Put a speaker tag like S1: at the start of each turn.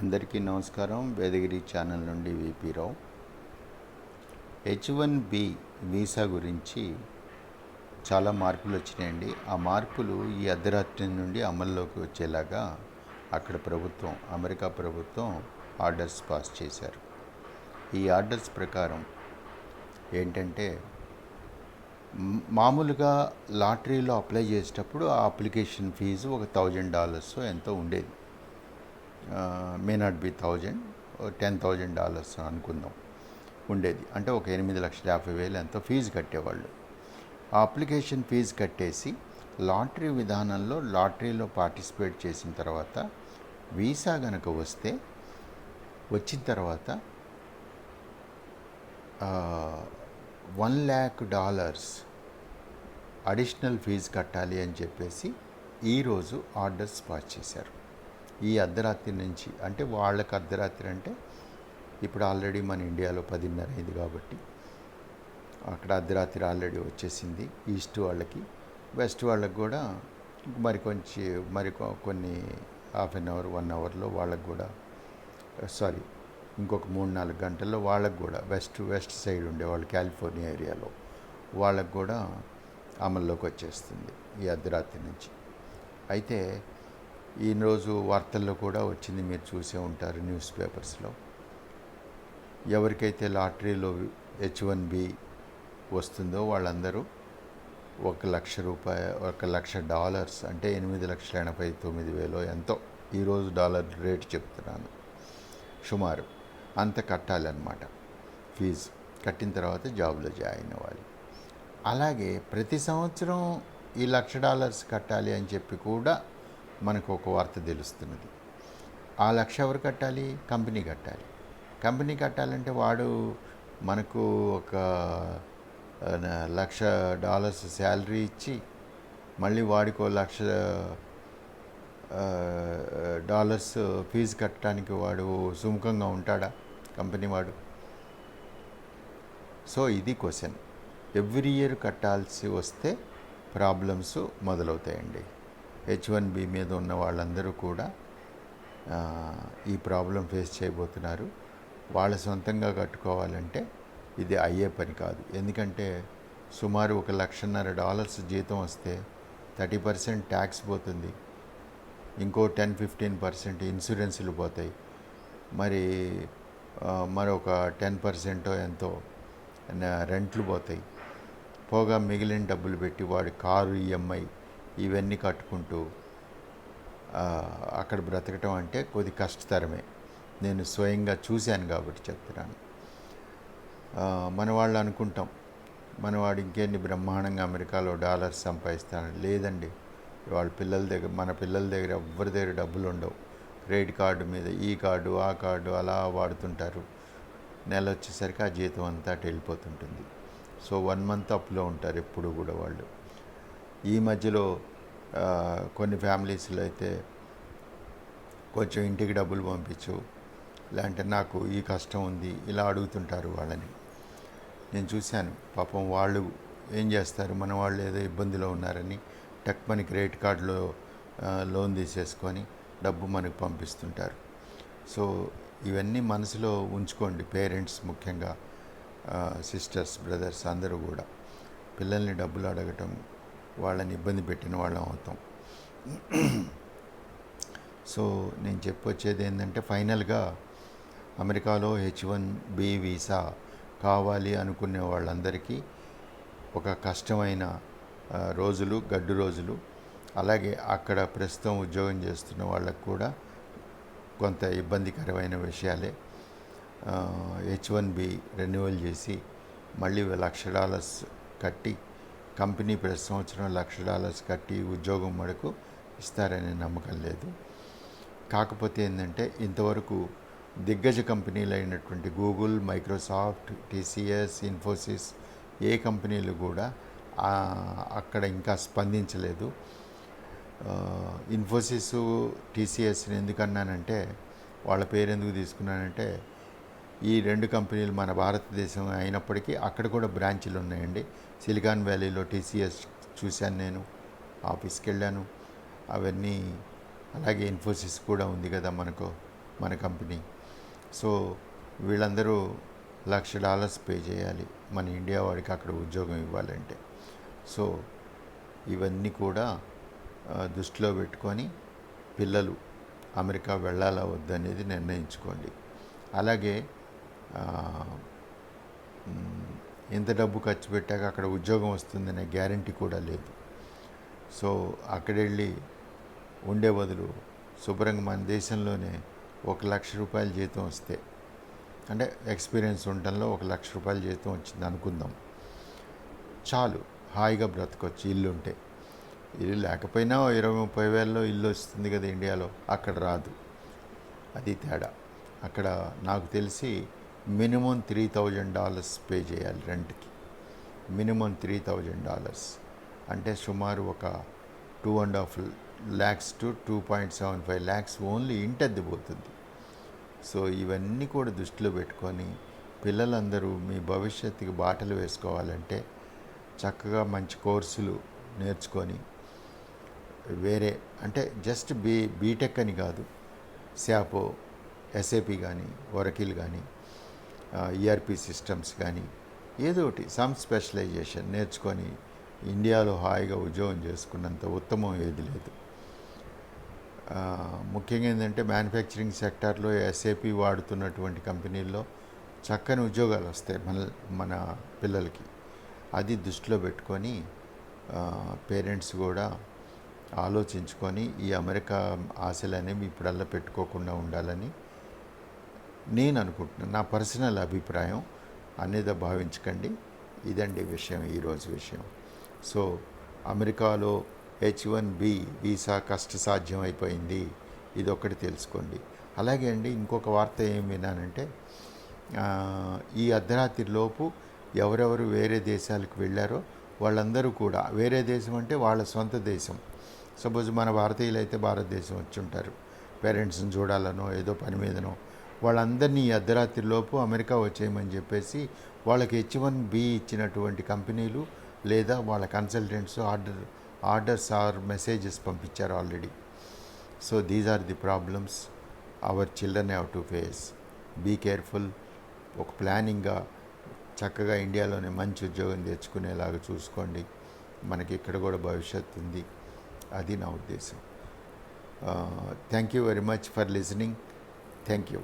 S1: అందరికీ నమస్కారం. వేదగిరి ఛానల్ నుండి VP Rao. H one B visa గురించి చాలా మార్పులు వచ్చినాయండి. ఆ మార్పులు ఈ అర్ధరాత్రి నుండి అమల్లోకి వచ్చేలాగా అక్కడ ప్రభుత్వం అమెరికా ప్రభుత్వం ఆర్డర్స్ పాస్ చేశారు. ఈ ఆర్డర్స్ ప్రకారం ఏంటంటే మామూలుగా లాటరీలో అప్లై చేసేటప్పుడు ఆ అప్లికేషన్ ఫీజు ఒక థౌజండ్ డాలర్స్ ఎంతో ఉండేది. May not be thousand ten thousand dollars అనుకుందాం ఉండేది. అంటే ఒక ఎనిమిది లక్షల యాభై వేలు ఎంతో ఫీజు కట్టేవాళ్ళు. ఆ అప్లికేషన్ ఫీజు కట్టేసి లాటరీ విధానంలో లాటరీలో పార్టిసిపేట్ చేసిన తర్వాత వీసా గనక వస్తే వచ్చిన తర్వాత one lakh dollars additional fee కట్టాలి అని చెప్పేసి ఈరోజు ఆర్డర్స్ పాస్ చేశారు. ఈ అర్ధరాత్రి నుంచి అంటే వాళ్ళకి అర్ధరాత్రి అంటే ఇప్పుడు ఆల్రెడీ మన ఇండియాలో పదిన్నర అయింది కాబట్టి అక్కడ అర్ధరాత్రి ఆల్రెడీ వచ్చేసింది. ఈస్ట్ వాళ్ళకి వెస్ట్ వాళ్ళకి కూడా మరి కొంచెం మరి కొ- కొన్ని హాఫ్ అన్ అవర్ వన్ అవర్లో వాళ్ళకి కూడా సారీ ఇంకొక మూడు నాలుగు గంటల్లో వాళ్ళకి కూడా వెస్ట్ వెస్ట్ సైడ్ ఉండే వాళ్ళు కాలిఫోర్నియా ఏరియాలో వాళ్ళకి కూడా అమల్లోకి వచ్చేస్తుంది ఈ అర్ధరాత్రి నుంచి. అయితే ఈరోజు వార్తల్లో కూడా వచ్చింది మీరు చూసే ఉంటారు న్యూస్ పేపర్స్లో. ఎవరికైతే లాటరీలో హెచ్ వన్ బి వస్తుందో వాళ్ళందరూ ఒక లక్ష రూపాయ ఒక లక్ష డాలర్స్ అంటే ఎనిమిది లక్షల ఎనభై తొమ్మిది వేలో ఎంతో ఈరోజు డాలర్ రేట్ చెప్తున్నాను. సుమారు అంత కట్టాలన్నమాట. ఫీజు కట్టిన తర్వాత జాబ్లో జాయిన్ అవ్వాలి. అలాగే ప్రతి సంవత్సరం ఈ లక్ష డాలర్స్ కట్టాలి అని చెప్పి కూడా మనకు ఒక వార్త తెలుస్తున్నది. ఆ లక్ష ఎవరు కట్టాలి? కంపెనీ కట్టాలి. కంపెనీ కట్టాలంటే వాడు మనకు ఒక లక్ష డాలర్స్ శాలరీ ఇచ్చి మళ్ళీ వాడికి లక్ష డాలర్స్ ఫీజు కట్టడానికి వాడు సుముఖంగా ఉంటాడా? కంపెనీ వాడు. సో ఇది క్వశ్చన్. ఎవ్రీ ఇయర్ కట్టాల్సి వస్తే ప్రాబ్లమ్స్ మొదలవుతాయండి. హెచ్ వన్ బి మీద ఉన్న వాళ్ళందరూ కూడా ఈ ప్రాబ్లం ఫేస్ చేయబోతున్నారు. వాళ్ళ సొంతంగా కట్టుకోవాలంటే ఇది అయ్యే పని కాదు. ఎందుకంటే సుమారు ఒక లక్షన్నర డాలర్స్ జీతం వస్తే థర్టీ పర్సెంట్ ట్యాక్స్ పోతుంది. ఇంకో టెన్ ఫిఫ్టీన్ పర్సెంట్ ఇన్సూరెన్సులు పోతాయి. మరి మరొక టెన్ పర్సెంటో ఎంతో రెంట్లు పోతాయి. పోగా మిగిలిన డబ్బులు పెట్టి వాడి కారు ఈఎంఐ ఇవన్నీ కట్టుకుంటూ అక్కడ బ్రతకటం అంటే కొద్ది కష్టతరమే. నేను స్వయంగా చూశాను కాబట్టి చెప్తున్నాను. మన వాళ్ళు అనుకుంటాం మనవాడు ఇంకేంటి బ్రహ్మాండంగా అమెరికాలో డాలర్స్ సంపాదిస్తాను లేదండి వాళ్ళ పిల్లల దగ్గర మన పిల్లల దగ్గర ఎవరి దగ్గర డబ్బులు ఉండవు. క్రెడిట్ కార్డు మీద ఈ కార్డు ఆ కార్డు అలా వాడుతుంటారు. నెల వచ్చేసరికి ఆ జీతం అంతా అటు వెళ్ళిపోతుంటుంది. సో వన్ మంత్ అప్లో ఉంటారు ఎప్పుడు కూడా వాళ్ళు. ఈ మధ్యలో కొన్ని ఫ్యామిలీస్లో అయితే కొంచెం ఇంటికి డబ్బులు పంపించు లేదంటే నాకు ఈ కష్టం ఉంది ఇలా అడుగుతుంటారు వాళ్ళని. నేను చూశాను పాపం వాళ్ళు ఏం చేస్తారు మన వాళ్ళు ఏదో ఇబ్బందిలో ఉన్నారని టక్ మని క్రెడిట్ కార్డులో లోన్ తీసేసుకొని డబ్బు మనకు పంపిస్తుంటారు. సో ఇవన్నీ మనసులో ఉంచుకోండి పేరెంట్స్ ముఖ్యంగా సిస్టర్స్ బ్రదర్స్ అందరూ కూడా. పిల్లల్ని డబ్బులు అడగటం వాళ్ళని ఇబ్బంది పెట్టిన వాళ్ళం అవుతాం. సో నేను చెప్పొచ్చేది ఏంటంటే ఫైనల్గా అమెరికాలో హెచ్ వన్ బి వీసా కావాలి అనుకునే వాళ్ళందరికీ ఒక కష్టమైన రోజులు గడ్డు రోజులు. అలాగే అక్కడ ప్రస్తుతం ఉద్యోగం చేస్తున్న వాళ్ళకు కూడా కొంత ఇబ్బందికరమైన విషయాలే. హెచ్ వన్ బి రెన్యువల్ చేసి మళ్ళీ లక్ష డాలర్స్ కట్టి కంపెనీ ప్రతి సంవత్సరం లక్ష డాలర్స్ కట్టి ఉద్యోగం మటుకు ఇస్తారనే నమ్మకం లేదు. కాకపోతే ఏంటంటే ఇంతవరకు దిగ్గజ కంపెనీలు అయినటువంటి గూగుల్ మైక్రోసాఫ్ట్ టీసీఎస్ ఇన్ఫోసిస్ ఏ కంపెనీలు కూడా అక్కడ ఇంకా స్పందించలేదు. ఇన్ఫోసిస్ టీసీఎస్ని ఎందుకన్నానంటే వాళ్ళ పేరు ఎందుకు తీసుకున్నానంటే ఈ రెండు కంపెనీలు మన భారతదేశం అయినప్పటికీ అక్కడ కూడా బ్రాంచీలు ఉన్నాయండి. సిలికాన్ వ్యాలీలో టీసీఎస్ చూశాను నేను ఆఫీస్కి వెళ్ళాను. అవన్నీ అలాగే ఇన్ఫోసిస్ కూడా ఉంది కదా మనకు మన కంపెనీ. సో వీళ్ళందరూ లక్ష డాలర్స్ పే చేయాలి. మన ఇండియా వాడికి అక్కడ ఉద్యోగం ఇవ్వాలంటే. సో ఇవన్నీ కూడా దృష్టిలో పెట్టుకొని పిల్లలు అమెరికా వెళ్ళాలా వద్దనేది నిర్ణయించుకోండి. అలాగే ఎంత డబ్బు ఖర్చు పెట్టాక అక్కడ ఉద్యోగం వస్తుందనే గ్యారంటీ కూడా లేదు. సో అక్కడెళ్ళి ఉండే బదులు శుభ్రంగా మన దేశంలోనే ఒక లక్ష రూపాయల జీతం వస్తే అంటే ఎక్స్పీరియన్స్ ఉండటంలో ఒక లక్ష రూపాయల జీతం వచ్చింది అనుకుందాం. చాలు హాయిగా బ్రతకొచ్చు ఇల్లు ఉంటే ఇల్లు లేకపోయినా ఇరవై ముప్పై వేలలో ఇల్లు వస్తుంది కదా ఇండియాలో అక్కడ రాదు. అది తేడా. అక్కడ నాకు తెలిసి minimum three thousand dollars pay చేయాలి రెంట్కి. Minimum three thousand dollars. అంటే సుమారు ఒక two and half lakhs to two point seven five lakhs only ఇంటద్ది పోతుంది. సో ఇవన్నీ కూడా దృష్టిలో పెట్టుకొని పిల్లలందరూ మీ భవిష్యత్తుకి బాటలు వేసుకోవాలంటే చక్కగా మంచి కోర్సులు నేర్చుకొని వేరే అంటే జస్ట్ బీ బీటెక్ అని కాదు శాపో ఎస్ఏపి కానీ ఒరకిల్ కానీ ఈఆర్పి సిస్టమ్స్ కానీ ఏదో ఒకటి సమ్ స్పెషలైజేషన్ నేర్చుకొని ఇండియాలో హాయిగా ఉద్యోగం చేసుకున్నంత ఉత్తమం ఏది లేదు. ముఖ్యంగా ఏంటంటే మ్యానుఫ్యాక్చరింగ్ సెక్టార్లో ఎస్ఏపి వాడుతున్నటువంటి కంపెనీల్లో చక్కని ఉద్యోగాలు వస్తాయి మన మన పిల్లలకి. అది దృష్టిలో పెట్టుకొని పేరెంట్స్ కూడా ఆలోచించుకొని ఈ అమెరికా ఆశలు అనేవి ఇప్పుడల్లా పెట్టుకోకుండా ఉండాలని నేను అనుకుంటున్నాను నా పర్సనల్ అభిప్రాయం అనేది భావించకండి. ఇదండి విషయం ఈరోజు విషయం. సో అమెరికాలో హెచ్ వన్ బి వీసా కష్టసాధ్యం అయిపోయింది ఇది ఒకటి తెలుసుకోండి. అలాగే అండి ఇంకొక వార్త ఏం విన్నానంటే ఈ అర్ధరాత్రిలోపు ఎవరెవరు వేరే దేశాలకు వెళ్ళారో వాళ్ళందరూ కూడా వేరే దేశం అంటే వాళ్ళ సొంత దేశం. సపోజ్ మన భారతీయులు అయితే భారతదేశం వచ్చి ఉంటారు పేరెంట్స్ని చూడాలనో ఏదో పని మీదనో వాళ్ళందరినీ అర్ధరాత్రిలోపు అమెరికా వచ్చేయమని చెప్పేసి వాళ్ళకి హెచ్ వన్ బి ఇచ్చినటువంటి కంపెనీలు లేదా వాళ్ళ consultants order orders or messages పంపించారు already. So these are the problems our children have to face be careful ఒక ప్లానింగ్గా చక్కగా ఇండియాలోనే మంచి ఉద్యోగం తెచ్చుకునేలాగా చూసుకోండి. మనకి ఇక్కడ కూడా భవిష్యత్తు ఉంది. అది నా ఉద్దేశం. Thank you very much for listening thank you